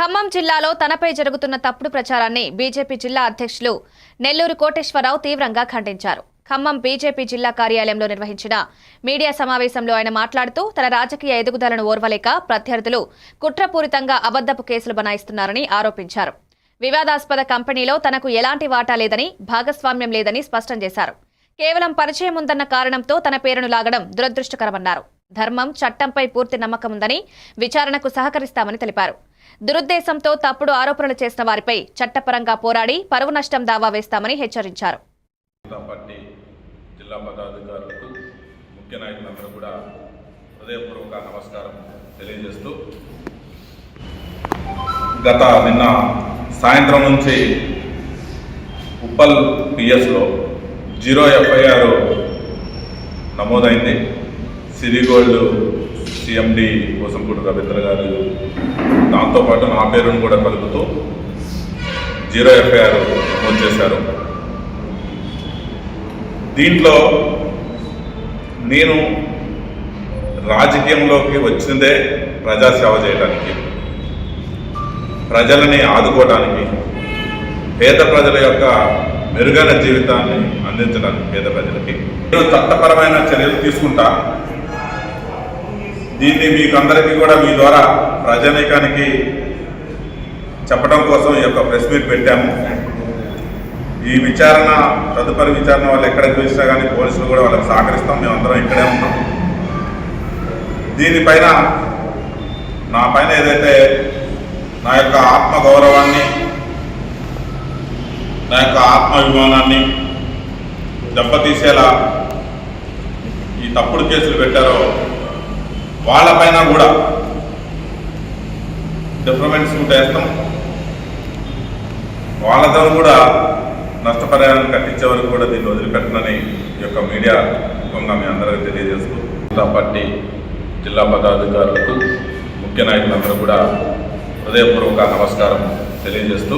ఖమ్మం జిల్లాలో తనపై జరుగుతున్న తప్పుడు ప్రచారాన్ని బీజేపీ జిల్లా అధ్యక్షులు నెల్లూరు కోటేశ్వరరావు తీవ్రంగా ఖండించారు. ఖమ్మం బీజేపీ జిల్లా కార్యాలయంలో నిర్వహించిన మీడియా సమావేశంలో ఆయన మాట్లాడుతూ తన రాజకీయ ఎదుగుదలను ఓర్వలేక ప్రత్యర్థులు కుట్రపూరితంగా అబద్దపు కేసులు బనాయిస్తున్నారని ఆరోపించారు. వివాదాస్పద కంపెనీలో తనకు ఎలాంటి వాటా లేదని భాగస్వామ్యం లేదని స్పష్టం చేశారు. కేవలం పరిచయం ఉందన్న కారణంతో తన పేరును లాగడం దురదృష్టకరమన్నారు. ధర్మం చట్టంపై పూర్తి నమ్మకం ఉందని విచారణకు సహకరిస్తామని తెలిపారు. దురుద్దేశంతో తప్పుడు ఆరోపణలు చేసిన వారిపై చట్టపరంగా పోరాడి పరువు నష్టం దావా వేస్తామని హెచ్చరించారు. జిల్లా పదాధికారులకు ముఖ్య నాయకులందరూ కూడా హృదయపూర్వక నమస్కారం తెలియజేస్తూ గత నిన్న సాయంత్రం నుంచి ఉప్పల్ పిఎస్లో జీరో ఎఫ్ఐఆర్ నమోదైంది. సిరిగోల్డ్ సిఎండి కోసం కూడా రవీంద్ర గారు దాంతోపాటు నా పేరును కూడా కలుపుతూ జీరో ఎఫ్ఐఆర్ నమోదు చేశారు. దీంట్లో నేను రాజకీయంలోకి వచ్చిందే ప్రజాసేవ చేయడానికి ప్రజలని ఆదుకోవడానికి పేద ప్రజల యొక్క మెరుగైన జీవితాన్ని అందించడానికి పేద ప్రజలకి. నేను చట్టపరమైన చర్యలు తీసుకుంటా దీన్ని మీకు అందరికీ కూడా మీ ద్వారా ప్రజానీకానికి చెప్పడం కోసం ఈ యొక్క ప్రెస్ మీట్ పెట్టాము. ఈ విచారణ తదుపరి విచారణ వాళ్ళు ఎక్కడ చూసినా కానీ పోలీసులు కూడా వాళ్ళకి సహకరిస్తాం. మేమందరం ఇక్కడే ఉన్నాం. దీనిపైన నా పైన ఏదైతే నా యొక్క ఆత్మ గౌరవాన్ని నా యొక్క ఆత్మాభిమానాన్ని దెబ్బతీసేలా ఈ తప్పుడు కేసులు పెట్టారో వాళ్ళపైన కూడా డిఫరెంట్ సూట్ వేస్తాం. వాళ్ళతో కూడా నష్టపరిహారం కట్టించే వరకు కూడా దీన్ని వదిలిపెట్టనని ఈ యొక్క మీడియా ముఖంగా మీ అందరికీ తెలియజేస్తూ జనతా పార్టీ జిల్లా పదాధికారులకు ముఖ్య నాయకులందరూ కూడా హృదయపూర్వక నమస్కారం తెలియజేస్తూ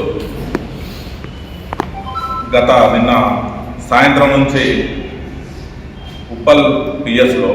గత నిన్న సాయంత్రం నుంచి ఉప్పల్ పిఎస్లో